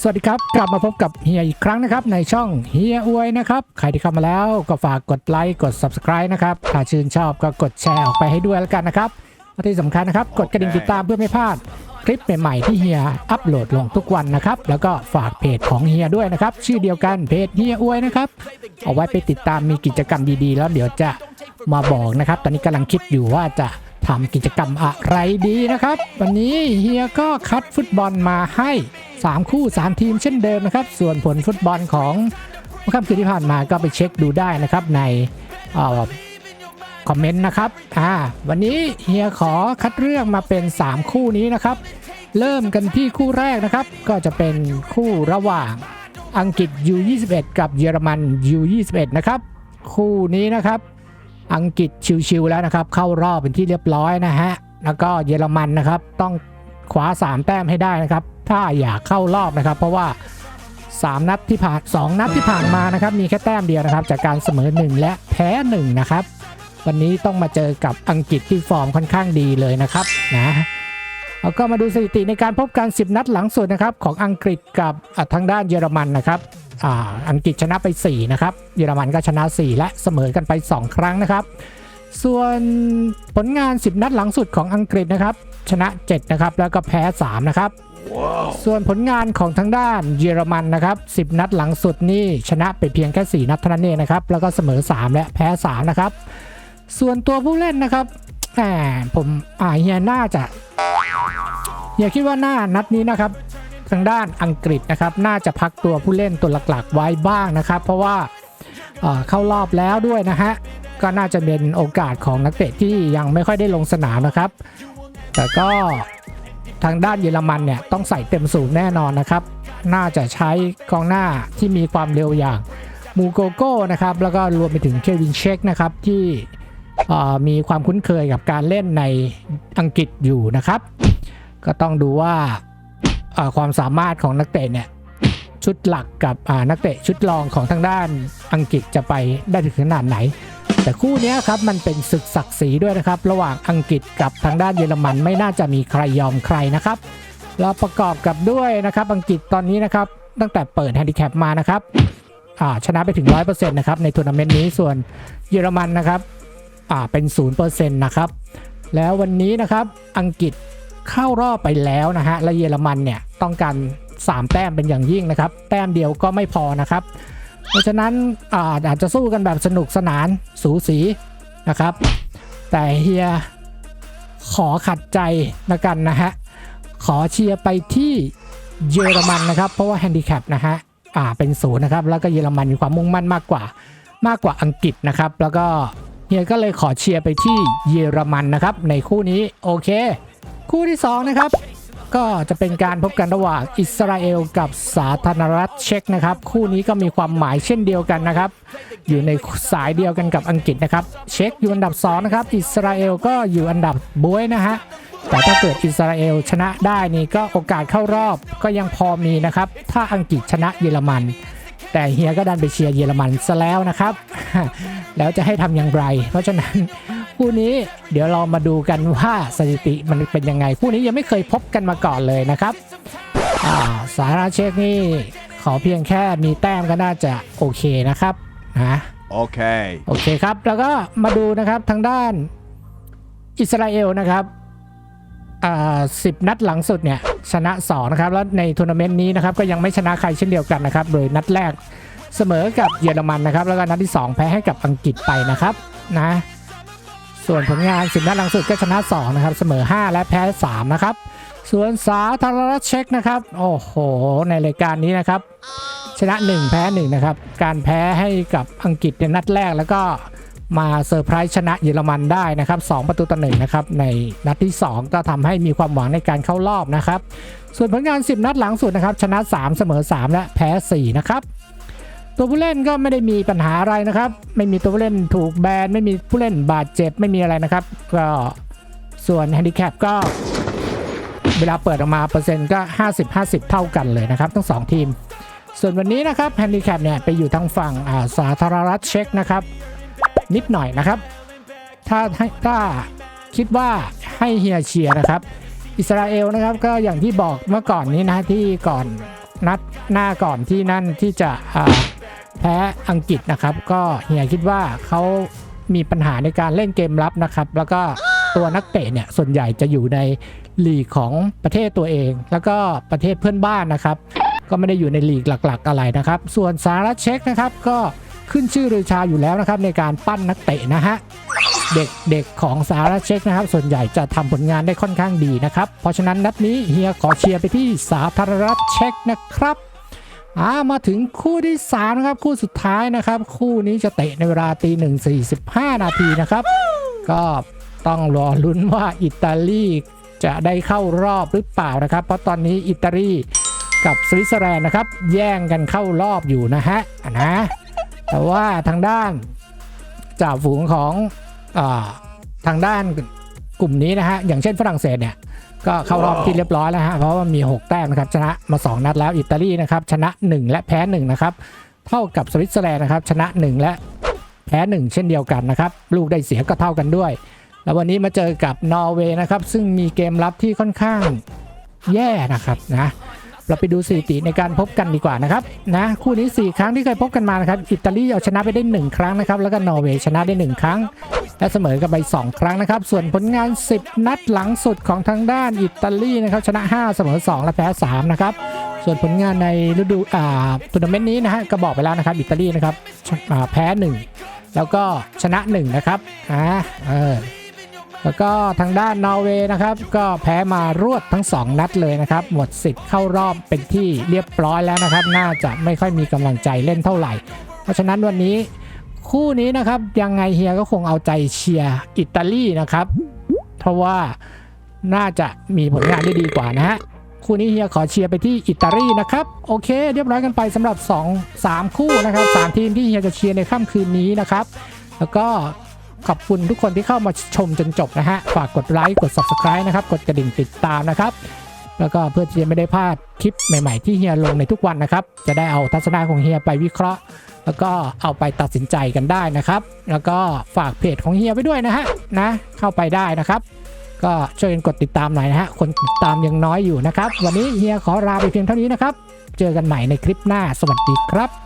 สวัสดีครับ กลับมาพบกับเฮียอีกครั้งนะครับ ในช่องเฮียอวยนะครับ ใครที่เข้ามาแล้วก็ฝากกดไลค์กด Subscribe นะครับ ถ้าชื่นชอบก็กดแชร์ออกไปให้ด้วยแล้วกันนะครับและที่สำคัญนะครับ กดกระดิ่งติดตามเพื่อไม่พลาด คลิปใหม่ ๆ ที่เฮียอัปโหลดลงทุกวันนะครับ แล้วก็ฝากเพจของเฮียด้วยนะครับ ชื่อเดียวกันเพจเฮียอวยนะครับ เอาไว้ไปติดตามมีกิจกรรมดีๆ แล้วเดี๋ยวจะมาบอกนะครับ ตอนนี้กำลังคิดอยู่ว่าจะ ทำกิจกรรมอะไรดีนะครับ วันนี้เฮียก็คัดฟุตบอลมาให้ 3 คู่ 3 ทีมเช่นเดิมนะครับ ส่วนผลฟุตบอลของเมื่อค่ำคืนที่ผ่านมาก็ไปเช็คดูได้นะครับในออคอมเมนต์นะครับอ่าวันนี้เฮียขอคัดเลือกมาเป็น 3 คู่นี้นะครับ เริ่มกันที่คู่แรกนะครับ ก็จะเป็นคู่ระหว่างอังกฤษ U21 กับเยอรมัน U21 นะครับ คู่นี้นะครับ อังกฤษชิวๆแล้วนะครับ เข้ารอบเป็นที่เรียบร้อยนะฮะ แล้วก็เยอรมันนะครับ ต้องคว้า3 แต้มให้ได้นะครับ ถ้าอยากเข้ารอบนะครับ เพราะว่า 3 นัดที่ผ่าน2นัดที่ผ่านมานะครับ มีแค่แต้มเดียวนะครับ จากการเสมอ 1 และแพ้ 1 นะครับ วันนี้ต้องมาเจอกับอังกฤษที่ฟอร์มค่อนข้างดีเลยนะครับนะแล้วก็มาดูสถิติในการพบกัน 10 นัดหลังสุดนะครับ ของอังกฤษกับทางด้านเยอรมันนะครับ อ่าอังกฤษชนะไป4นะครับเยอรมันก็ชนะ 4 และเสมอกันไป 2 ครั้งนะครับ ส่วนผลงาน 10 นัดหลังสุดของอังกฤษนะครับ ชนะ 7 นะครับ แล้วก็แพ้ 3 นะครับส่วนผลงานของทางด้านเยอรมันนะครับ 10 นัดหลังสุดนี่ชนะไปเพียงแค่ 4 นัดเท่านั้นเองนะครับ แล้วก็เสมอ 3 และแพ้ 3 นะครับ ส่วนตัวผู้เล่นนะครับแหมผมอ่าเฮียน่าจะเฮียคิดว่าหน้านัดนี้นะครับ ทางด้านอังกฤษนะครับ น่าจะพักตัวผู้เล่นตัวหลักๆ ไว้บ้างนะครับ เพราะว่าเข้ารอบแล้วด้วยนะฮะ ก็น่าจะเป็นโอกาสของนักเตะที่ยังไม่ค่อยได้ลงสนามนะครับ แต่ก็ทางด้านเยอรมันเนี่ยต้องใส่เต็มสูงแน่นอนนะครับ น่าจะใช้กองหน้าที่มีความเร็วอย่างมูโกโก้นะครับ แล้วก็รวมไปถึงเควินเชคนะครับที่มีความคุ้นเคยกับการเล่นในอังกฤษอยู่นะครับ ก็ต้องดูว่า ความสามารถของนักเตะเนี่ยชุดหลักกับนักเตะชุดรองของทางด้านอังกฤษจะไปได้ถึงขนาดไหน แต่คู่นี้ครับมันเป็นศึกศักดิ์ศรีด้วยนะครับ ระหว่างอังกฤษกับทางด้านเยอรมันไม่น่าจะมีใครยอมใครนะครับแล้วประกอบกับด้วยนะครับอังกฤษตอนนี้นะครับตั้งแต่เปิดแฮนดิแคปมานะครับชนะไปถึง 100%นะครับในทัวร์นาเมนต์นี้ส่วนเยอรมันนะครับอ่าเป็น 0%นะครับแล้ววันนี้นะครับอังกฤษเข้ารอบไปแล้วนะฮะและเยอรมันเนี่ย ต้องการ 3 แต้มเป็นอย่างยิ่งนะครับ แต้มเดียวก็ไม่พอนะครับ เพราะฉะนั้นอาอาจจะสู้กันแบบสนุกสนานสูสีนะครับ แต่เฮียขอขัดใจละกันนะฮะ ขอเชียร์ไปที่เยอรมันนะครับ เพราะว่าแฮนดิแคปนะฮะอ่าเป็นศูนย์นะครับ แล้วก็เยอรมันมีความมุ่งมั่นมากกว่ามากกว่าอังกฤษนะครับ แล้วก็เฮียก็เลยขอเชียร์ไปที่เยอรมันนะครับ ในคู่นี้โอเค คู่ที่สองนะครับ ก็จะเป็นการพบกันระหว่างอิสราเอลกับสาธารณรัฐเช็กนะครับ คู่นี้ก็มีความหมายเช่นเดียวกันนะครับ อยู่ในสายเดียวกันกับอังกฤษนะครับ เช็กอยู่อันดับ2นะครับอิสราเอลก็อยู่อันดับบวยนะฮะแต่ถ้าเกิดอิสราเอลชนะได้นี่ก็โอกาสเข้ารอบก็ยังพอมีนะครับ ถ้าอังกฤษชนะเยอรมัน แต่เฮียก็ดันไปเชียร์เยอรมันซะแล้วนะครับ แล้วจะให้ทำอย่างไร เพราะฉะนั้น คู่นี้เดี๋ยวเรามาดูกันว่าสถิติมันเป็นยังไง คู่นี้ยังไม่เคยพบกันมาก่อนเลยนะครับอ่าสาธารณรัฐเช็กนี่ขอเพียงแค่มีแต้มก็น่าจะโอเคนะครับนะ Okay. โอเคครับแล้วก็มาดูนะครับทางด้านอิสราเอลนะครับอ่าสิบนัดหลังสุดเนี่ยชนะ2นะครับแล้วในทัวร์นาเมนต์นี้นะครับก็ยังไม่ชนะใครเช่นเดียวกันนะครับโดยนัดแรกเสมอกับเยอรมันนะครับแล้วก็นัดที่ 2 แพ้ให้กับอังกฤษไปนะครับนะ ส่วนผลงาน10นัดหลังสุดก็ชนะ2นะครับเสมอ 5 และแพ้3นะครับส่วนสาธารณรัฐเช็กนะครับ โอ้โห ในรายการนี้นะครับ ชนะ 1 แพ้1นะครับการแพ้ให้กับอังกฤษในนัดแรกแล้วก็มาเซอร์ไพรส์ชนะเยอรมันได้นะครับ 2 ประตูต่อหนึ่งนะครับ ในนัดที่ 2 ก็ทำให้มีความหวังในการเข้ารอบนะครับ ส่วนผลงาน 10 นัดหลังสุดนะครับ ชนะ 3 เสมอ 3 และแพ้ 4 นะครับ ตัวผู้เล่นก็ไม่ได้มีปัญหาอะไรนะครับ ไม่มีตัวผู้เล่นถูกแบน ไม่มีผู้เล่นบาดเจ็บไม่มีอะไรนะครับ ก็ส่วนแฮนดิแคปก็ เวลาเปิดออกมาเปอร์เซ็นต์ก็ 50-50 เท่ากันเลยนะครับ ทั้ง 2 ทีม ส่วนวันนี้นะครับแฮนดิแคปเนี่ยไปอยู่ทางฝั่งอาสาธารณรัฐเช็กนะครับ นิดหน่อยนะครับ ถ้าให้ถ้าคิดว่าให้เฮียเชียร์นะครับ อิสราเอลนะครับก็อย่างที่บอกเมื่อก่อนนี้นะที่ก่อนนัดหน้าก่อนที่นั่นที่จะอ่า พ้อังกฤษนะครับ ก็เฮียคิดว่าเขามีปัญหาในการเล่นเกมรับนะครับ แล้วก็ตัวนักเตะเนี่ยส่วนใหญ่จะอยู่ในลีกของประเทศตัวเอง แล้วก็ประเทศเพื่อนบ้านนะครับ ก็ไม่ได้อยู่ในลีกหลัก ๆ อะไรนะครับ ส่วนสหรัฐเช็กนะครับ ก็ขึ้นชื่อรือชาอยู่แล้วนะครับ ในการปั้นนักเตะนะฮะเด็กเด็กของสหรัฐเช็กนะครับ ส่วนใหญ่จะทำผลงานได้ค่อนข้างดีนะครับ เพราะฉะนั้นนัดนี้เฮียขอเชียร์ไปที่สาธารณรัฐเช็กนะครับ อ่ามาถึงคู่ที่3นะครับคู่สุดท้ายนะครับ คู่นี้จะเตะในเวลาตีหนึ่งสี่สิบห้านาทีนะครับ ก็ต้องรอลุ้นว่าอิตาลีจะได้เข้ารอบหรือเปล่านะครับ เพราะตอนนี้อิตาลีกับสวิตเซอร์แลนด์นะครับ แย่งกันเข้ารอบอยู่นะฮะนะแต่ว่าทางด้านจ่าฝูงของอทางด้านกลุ่มนี้นะฮะอย่างเช่นฝรั่งเศสเนี่ย ก็เข้ารอบที่เรียบร้อยแล้วฮะเพราะว่ามี 6 แต้มนะครับชนะมา 2 นัดแล้วอิตาลีนะครับชนะ 1 และแพ้ 1 นะครับ เท่ากับสวิตเซอร์แลนด์นะครับชนะ 1 และแพ้ 1 เช่นเดียวกันนะครับลูกได้เสียก็เท่ากันด้วย แล้ววันนี้มาเจอกับนอร์เวย์นะครับซึ่งมีเกมรับที่ค่อนข้างแย่นะครับนะ เราไปดูสถิติในการพบกันดีกว่านะครับนะคู่นี้ 4 ครั้งที่เคยพบกันมานะครับอิตาลีเอาชนะไปได้ 1 ครั้งนะครับแล้วก็นอร์เวย์ชนะได้ 1 ครั้ง และเสมอกันไป 2 ครั้งนะครับ ส่วนผลงาน 10 นัดหลังสุดของทางด้านอิตาลีนะครับชนะ 5 เสมอ 2 และแพ้3นะครับส่วนผลงานในฤดูอ่าทัวร์นาเมนต์นี้นะฮะก็บอกไปแล้วนะครับอิตาลีนะครับแพ้ 1 แล้วก็ชนะ 1 นะครับอ่าเออ แล้วก็ทางด้านนอร์เวย์นะครับ ก็แพ้มารวดทั้ง 2 นัดเลยนะครับ หมดสิทธิ์เข้ารอบเป็นที่เรียบร้อยแล้วนะครับ น่าจะไม่ค่อยมีกำลังใจเล่นเท่าไหร่ เพราะฉะนั้นวันนี้คู่นี้นะครับยังไงเฮียก็คงเอาใจเชียร์อิตาลีนะครับ เพราะว่าน่าจะมีผลงานได้ดีกว่านะฮะคู่นี้เฮียขอเชียร์ไปที่อิตาลีนะครับโอเค เรียบร้อยกันไปสำหรับ 2 3 คู่นะครับสามทีมที่เฮียจะเชียร์ในค่ำคืนนี้นะครับ แล้วก็ ขอบคุณทุกคนที่เข้ามาชมจนจบนะฮะ ฝากกดไลค์ กด Subscribe นะครับ กดกระดิ่งติดตามนะครับ แล้วก็เพื่อที่จะไม่ได้พลาดคลิปใหม่ๆ ที่เฮียลงในทุกวันนะครับ จะได้เอาทัศนะของเฮียไปวิเคราะห์ แล้วก็เอาไปตัดสินใจกันได้นะครับ แล้วก็ฝากเพจของเฮียไว้ด้วยนะฮะนะ เข้าไปได้นะครับ ก็ช่วยกันกดติดตามหน่อยนะฮะ คนติดตามยังน้อยอยู่นะครับ วันนี้เฮียขอลาไปเพียงเท่านี้นะครับ เจอกันใหม่ในคลิปหน้า สวัสดีครับ